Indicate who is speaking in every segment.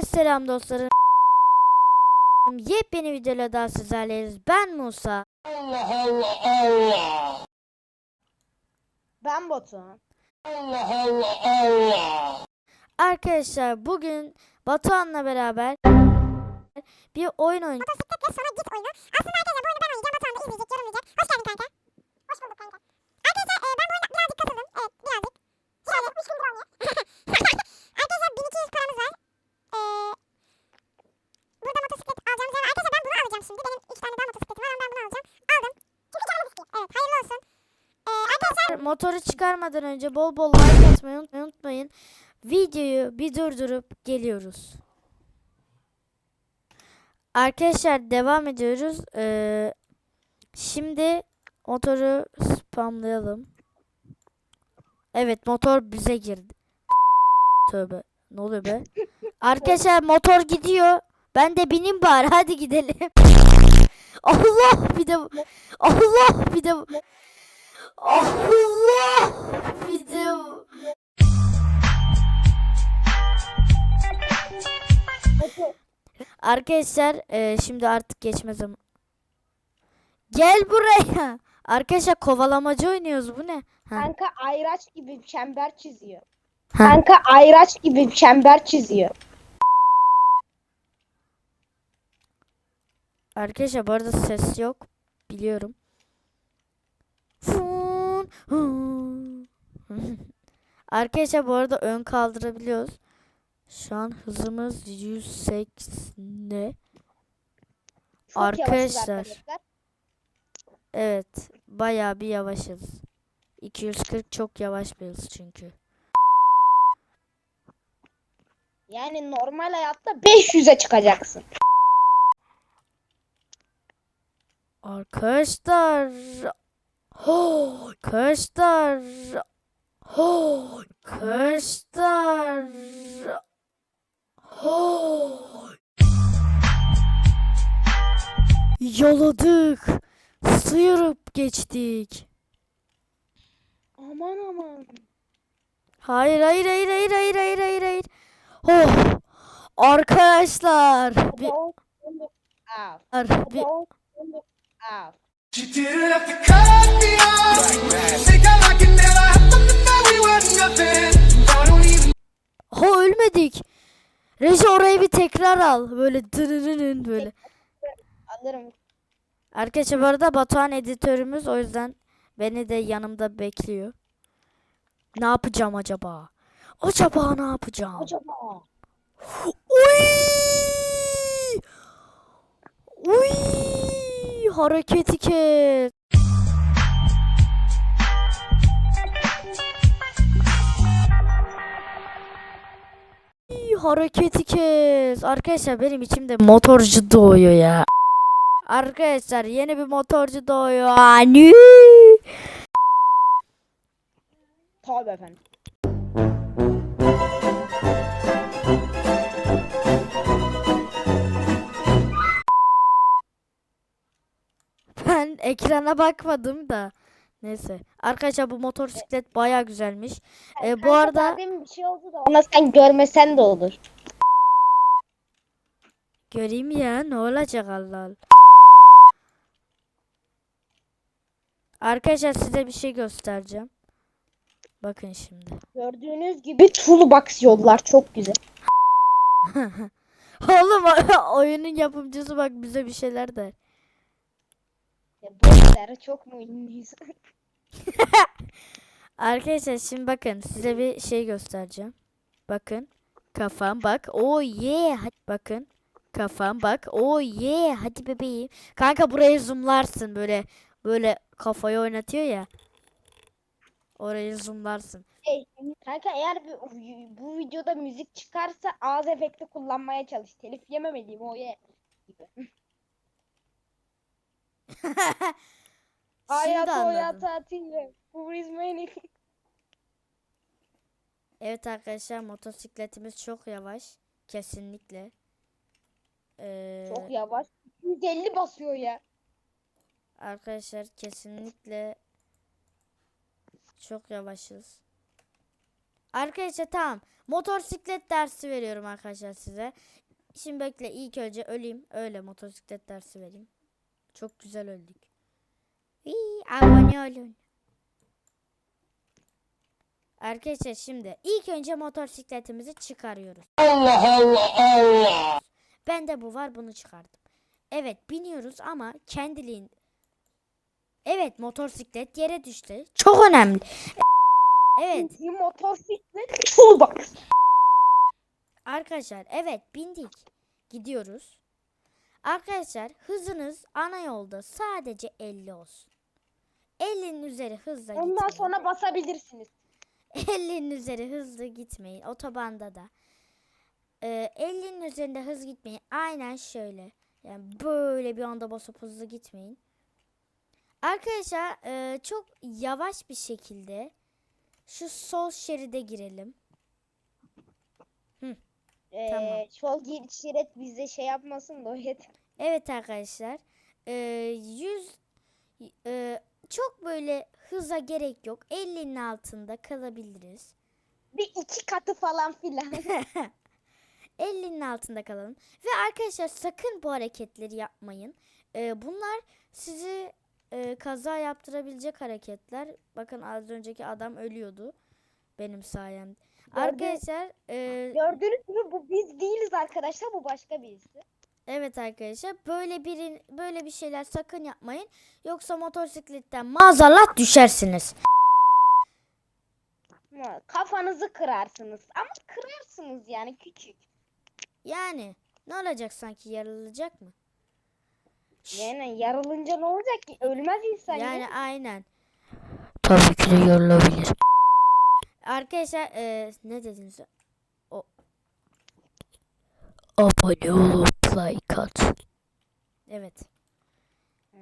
Speaker 1: Herkese selam dostlarım. Yepyeni videoyla daha sizlerleyiz. Ben Musa.
Speaker 2: Allah Allah Allah.
Speaker 3: Ben Batuhan.
Speaker 2: Allah Allah Allah.
Speaker 1: Arkadaşlar bugün Batuhan'la beraber bir oyun oynayacağız.
Speaker 4: Motosikletle sonra git oyunu. Aslında arkadaşlar bu oyunu ben oynayacağım. Batuhan da izleyecek, yorumlayacak. Hoş geldin kanka. Hoş bulduk kanka. Arkadaşlar e, ben bu oyuna birazcık katıldım. Evet birazcık. Şöyle 3 gündür oynuyor. arkadaşlar 1200 paramız var. E, burada motosiklet alacağımız yer var. Arkadaşlar ben şimdi. Benim 3 tane daha motosikletim var ama ben bunu alacağım. Aldım. Çünkü canım istiyor. Evet hayırlı olsun. E, arkadaşlar
Speaker 1: Motoru çıkarmadan önce bol bol like atmayı unut- unutmayın. Videoyu bir durdurup geliyoruz. Arkadaşlar devam ediyoruz. Ee, şimdi motoru spamlayalım. Evet motor bize girdi. Tövbe. Ne oluyor be? Arkadaşlar motor gidiyor. Ben de bineyim bari. Hadi gidelim. Allah bir de Allah bir de Allah bir de Arkadaşlar e, şimdi artık geçme zaman. Gel buraya. Arkadaşlar kovalamacı oynuyoruz bu ne? Ha.
Speaker 3: Kanka ayraç gibi çember çiziyor.
Speaker 1: Ha.
Speaker 3: Kanka ayraç gibi çember çiziyor.
Speaker 1: Arkadaşlar bu arada ses yok. Biliyorum. Arkadaşlar bu arada ön kaldırabiliyoruz. Şu an hızımız 180.
Speaker 3: Çok yavaşız
Speaker 1: Arkadaşlar. Evet. Bayağı bir yavaşız. 240 çok yavaş bir hız çünkü.
Speaker 3: Yani normal hayatta 500'e çıkacaksın.
Speaker 1: Arkadaşlar. Oh, arkadaşlar. Oh, arkadaşlar. Oh. Sıyırıp geçtik.
Speaker 3: Aman aman.
Speaker 1: Hayır hayır hayır hayır hayır hayır hayır hayır. Oh. Arkadaşlar. Bir, bir,
Speaker 2: Even
Speaker 1: Ha ölmedik. Reji orayı bir tekrar al. Böyle dırırırın böyle.
Speaker 3: Alırım.
Speaker 1: Arkadaşlar bu arada Batuhan editörümüz o yüzden beni de yanımda bekliyor. Ne yapacağım acaba? Acaba ne yapacağım?
Speaker 3: Acaba.
Speaker 1: Uy! Uy! Hareketi kes. Hareketi kes. Arkadaşlar benim içimde motorcu doğuyor ya. Arkadaşlar yeni bir motorcu doğuyor. Ani.
Speaker 3: Tabii efendim.
Speaker 1: Ekrana bakmadım da. Neyse. Arkadaşlar bu motosiklet baya güzelmiş. Ee, bu arada
Speaker 3: demin bir şey oldu da ona sen görmesen de olur.
Speaker 1: göreyim ya ne olacak Allah Allah. Arkadaşlar size bir şey göstereceğim. Bakın şimdi.
Speaker 3: Gördüğünüz gibi toolbox yollar çok güzel.
Speaker 1: Oğlum oyunun yapımcısı bak bize bir şeyler der.
Speaker 3: Ya çok mu ünlüyüz?
Speaker 1: Arkadaşlar şimdi bakın size bir şey göstereceğim. Bakın. Kafam bak. Oh yeah. Hadi bakın. Kafam bak. Oh yeah. Hadi bebeğim. Kanka burayı zoomlarsın böyle. Böyle kafayı oynatıyor ya. Orayı zoomlarsın.
Speaker 3: Hey, kanka eğer bu, bu videoda müzik çıkarsa ağız efekti kullanmaya çalış. Telif yememeliyim o ye. Hayat hayat tatil. Bu İzmir'in.
Speaker 1: Evet arkadaşlar motosikletimiz çok yavaş. Kesinlikle. Ee,
Speaker 3: Çok yavaş. 150 basıyor ya.
Speaker 1: Arkadaşlar kesinlikle çok yavaşız. Arkadaşlar tamam. Motosiklet dersi veriyorum arkadaşlar size. Şimdi bekle ilk önce öleyim. Öyle motosiklet dersi vereyim. Çok güzel öldük. İyi, abone olun. Arkadaşlar şimdi ilk önce motosikletimizi çıkarıyoruz.
Speaker 2: Allah Allah Allah.
Speaker 1: Bende bu var bunu çıkardım. Evet biniyoruz ama kendiliğin. Evet motosiklet yere düştü. Çok önemli. Evet
Speaker 3: motosiklet toolbox.
Speaker 1: arkadaşlar evet bindik. Gidiyoruz. Arkadaşlar hızınız ana yolda sadece 50 olsun. 50'nin üzeri hızla
Speaker 3: Ondan
Speaker 1: gitmeyin.
Speaker 3: sonra basabilirsiniz.
Speaker 1: 50'nin üzeri hızlı gitmeyin. Otobanda da. Ee, 50'nin üzerinde hız gitmeyin. Aynen şöyle. Yani böyle bir anda basıp hızlı gitmeyin. Arkadaşlar e, çok yavaş bir şu sol şeride girelim.
Speaker 3: Ee,
Speaker 1: Tamam.
Speaker 3: Sol gir şerit bize şey yapmasın da o yeter.
Speaker 1: Evet arkadaşlar. E, 100 e, çok böyle hıza gerek yok. 50'nin altında kalabiliriz.
Speaker 3: Bir iki katı falan filan.
Speaker 1: 50'nin altında kalalım. Ve arkadaşlar sakın bu hareketleri yapmayın. Ee, bunlar sizi e, kaza yaptırabilecek hareketler. Bakın az önceki adam ölüyordu. Benim sayemde. Arkadaşlar e,
Speaker 3: Gördüğünüz gibi bu biz değiliz arkadaşlar bu başka birisi.
Speaker 1: evet arkadaşlar böyle birin böyle bir şeyler sakın yapmayın. Yoksa motosikletten maazallah düşersiniz.
Speaker 3: Kafanızı kırarsınız ama kırarsınız yani küçük.
Speaker 1: Yani ne olacak sanki yarılacak mı?
Speaker 3: Yani yarılınca ne olacak ki? Ölmez insan
Speaker 1: Yani
Speaker 3: ya.
Speaker 1: aynen.
Speaker 5: Tabii ki de yorulabilir.
Speaker 1: Arkadaşlar e, ne dediniz?
Speaker 5: Abone olup like at.
Speaker 1: Evet.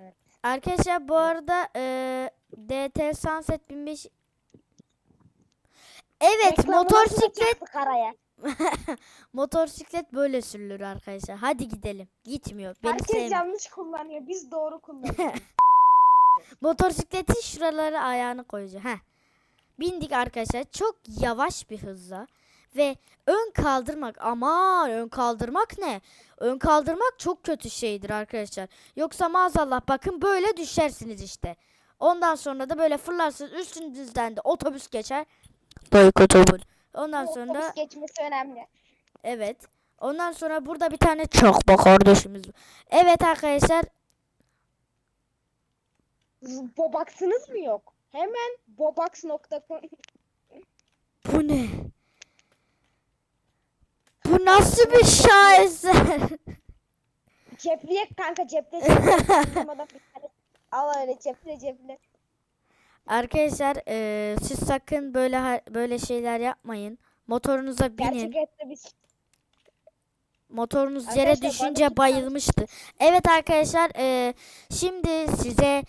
Speaker 3: Evet.
Speaker 1: Arkadaşlar bu arada e, DT Sunset 15 Evet motosiklet
Speaker 3: yaptık araya.
Speaker 1: motosiklet böyle sürülür arkadaşlar. Hadi gidelim. Gitmiyor. Beni
Speaker 3: Herkes
Speaker 1: sevmiyor.
Speaker 3: yanlış kullanıyor. Biz doğru kullanıyoruz.
Speaker 1: Motosikletin şuraları ayağını koyacağım. Heh. Bindik arkadaşlar. Çok yavaş bir hızla ve ön kaldırmak aman ön kaldırmak ne? Ön kaldırmak çok kötü şeydir arkadaşlar. Yoksa maazallah bakın böyle düşersiniz işte. Ondan sonra da böyle fırlarsınız üstünüzden de otobüs geçer.
Speaker 5: At abone.
Speaker 1: Ondan sonra
Speaker 3: Otobüs geçmesi önemli.
Speaker 1: evet. Ondan sonra burada bir tane
Speaker 5: Çakma kardeşimiz.
Speaker 1: Evet arkadaşlar
Speaker 3: Bobaksınız mı yok? Hemen bobax.com
Speaker 1: bu ne? Bu nasıl bir şaheser?
Speaker 3: Cepliye kanka cepte. Al öyle ceple ceple.
Speaker 1: Arkadaşlar eee, siz sakın böyle böyle şeyler yapmayın. Motorunuza binin.
Speaker 3: Biz
Speaker 1: Motorunuz yere
Speaker 3: Arkadaşlar,
Speaker 1: düşünce bayılmıştı. Evet arkadaşlar eee, şimdi size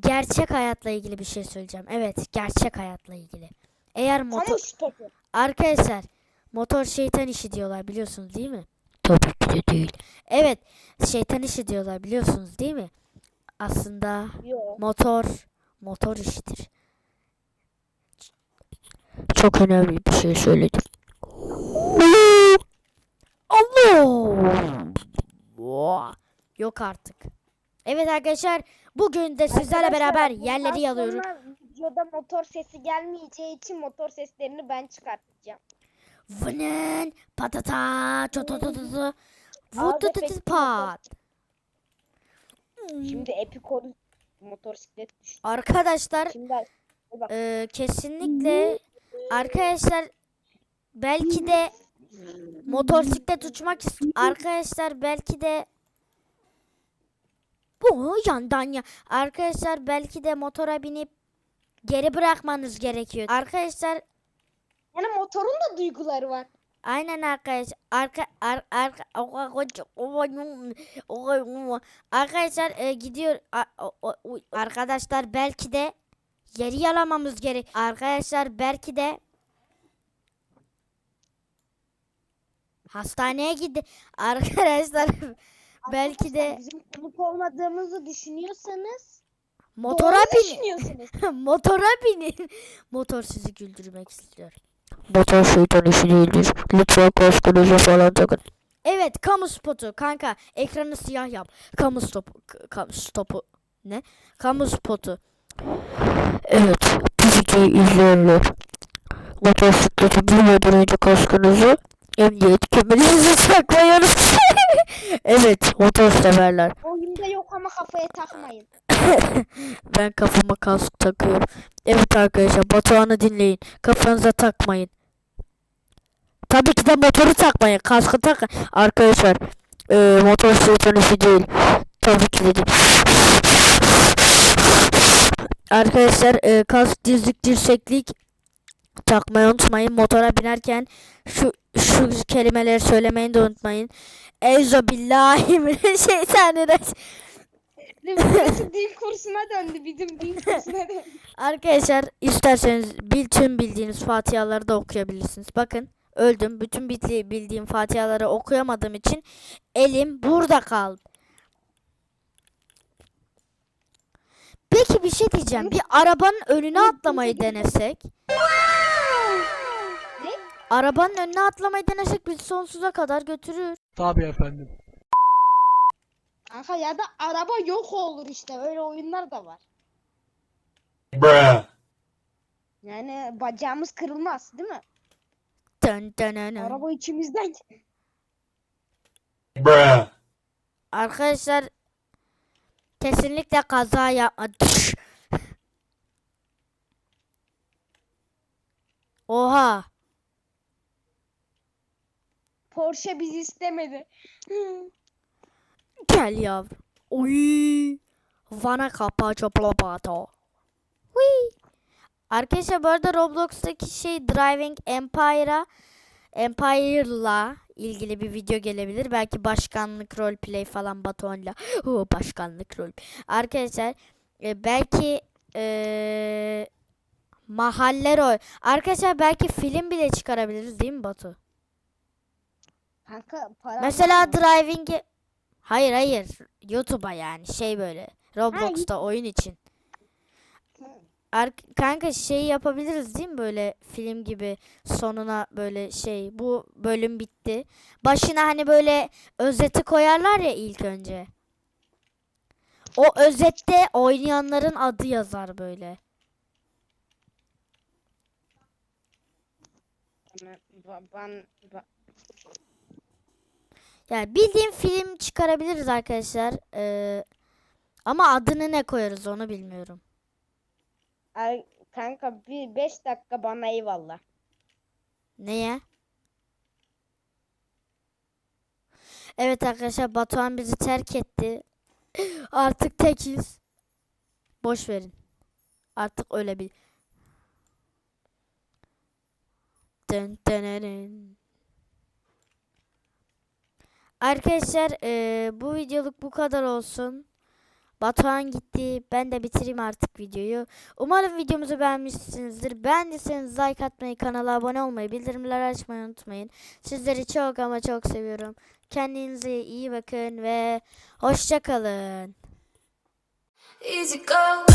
Speaker 1: gerçek hayatla ilgili bir şey söyleyeceğim. Evet gerçek hayatla ilgili. Eğer motor
Speaker 3: şirketi.
Speaker 1: arkadaşlar motor şeytan işi diyorlar biliyorsunuz değil mi?
Speaker 5: Tabii ki de değil.
Speaker 1: Evet şeytan işi diyorlar biliyorsunuz değil mi? Aslında
Speaker 3: Yok.
Speaker 1: motor motor işidir.
Speaker 5: Çok önemli bir şey söyledim.
Speaker 1: Allah! Yok artık. Evet arkadaşlar bugün de sizlerle beraber yerleri yalıyoruz.
Speaker 3: Videoda motor sesi gelmeyeceği için motor seslerini ben çıkartacağım.
Speaker 1: Vının patata çototototo
Speaker 3: Ağız
Speaker 1: vutututu pat.
Speaker 3: Şimdi Epicor motosiklet düştü.
Speaker 1: Arkadaşlar
Speaker 3: Şimdi
Speaker 1: e, kesinlikle arkadaşlar belki de motosiklet uçmak arkadaşlar belki de bu yandan ya arkadaşlar belki de motora binip geri bırakmanız gerekiyor. Arkadaşlar
Speaker 3: yani motorun da duyguları var.
Speaker 1: Aynen arkadaş. Arka ar, arka arkadaşlar e, gidiyor A- o- o- o- arkadaşlar belki de yeri yalamamız gerek. Arkadaşlar belki de hastaneye gidi. Arkadaşlar belki de
Speaker 3: bizim konuk olmadığımızı düşünüyorsanız
Speaker 1: motora
Speaker 3: doğru
Speaker 1: binin. Motora binin. Motor sizi güldürmek istiyor.
Speaker 5: Motor şeytan işi değildir. Lütfen kaskınızı falan takın.
Speaker 1: Evet kamu spotu kanka ekranı siyah yap. Kamu stopu. Kamu stopu. Ne? Kamu spotu.
Speaker 5: Evet, bu videoyu izleyenler motosiklete binmeden önce kaskınızı emniyet kemerinizi unutmayın. evet, motor severler.
Speaker 3: Oyunda yok ama kafaya takmayın.
Speaker 5: Ben kafama kask takıyorum. Evet arkadaşlar Batuhan'ı dinleyin. Kafanıza takmayın. Tabii ki de motoru takmayın. Kaskı takın. Arkadaşlar eee motor işi değil. Tabii ki de değil. Arkadaşlar eee, kask dizlik dirseklik takmayı unutmayın. Motora binerken şu şu kelimeleri söylemeyi de unutmayın. Eyzo billahi mineşşeytanirracim.
Speaker 3: Dil kursuna döndü. Bizim dil kursuna döndü.
Speaker 1: Arkadaşlar isterseniz bil tüm bildiğiniz fatihaları da okuyabilirsiniz. Bakın öldüm. Bütün bildi- bildiğim fatihaları okuyamadığım için elim burada kaldı. Peki bir şey diyeceğim. Bir arabanın önüne atlamayı denesek. Arabanın önüne atlamayı denesek bizi sonsuza kadar götürür.
Speaker 6: Tabii efendim.
Speaker 3: Kanka ya da araba yok olur işte. Öyle oyunlar da var.
Speaker 2: Bruh.
Speaker 3: Yani bacağımız kırılmaz değil mi?
Speaker 1: Dın dın dın.
Speaker 3: Araba içimizden.
Speaker 2: Bruh.
Speaker 1: Arkadaşlar kesinlikle kaza yapma. Oha.
Speaker 3: Porsche bizi istemedi.
Speaker 1: Gel yavrum. Oy. Vana kapa çoplapato. Hui. Arkadaşlar bu arada Roblox'taki şey Driving Empire'a Empire'la ilgili bir video gelebilir. Belki başkanlık roleplay falan Batuhan'la. Oo, başkanlık rol. Arkadaşlar e, belki e, mahalle rol. Arkadaşlar belki film bile çıkarabiliriz değil mi Batu?
Speaker 3: Kanka para
Speaker 1: Mesela driving'i Hayır hayır YouTube'a yani şey böyle Roblox'ta oyun için. Ar- kanka şey yapabiliriz değil mi böyle film gibi sonuna böyle şey bu bölüm bitti. Başına hani böyle özeti koyarlar ya ilk önce. O özette oynayanların adı yazar böyle.
Speaker 3: Ba- ben, ba-
Speaker 1: Yani bildiğim film çıkarabiliriz arkadaşlar. Ee, ama adını ne koyarız onu bilmiyorum.
Speaker 3: Ay, kanka bir 5 dakika bana eyvallah.
Speaker 1: Neye? Evet arkadaşlar Batuhan bizi terk etti. Artık tekiz. Boş verin. Artık öyle bir. Dın dınırın. Arkadaşlar eee, bu videoluk bu kadar olsun. Batuhan gitti. Ben de bitireyim artık videoyu. Umarım videomuzu beğenmişsinizdir. Beğendiyseniz like atmayı, kanala abone olmayı, bildirimleri açmayı unutmayın. Sizleri çok ama çok seviyorum. Kendinize iyi bakın ve hoşça kalın.
Speaker 7: Easy go.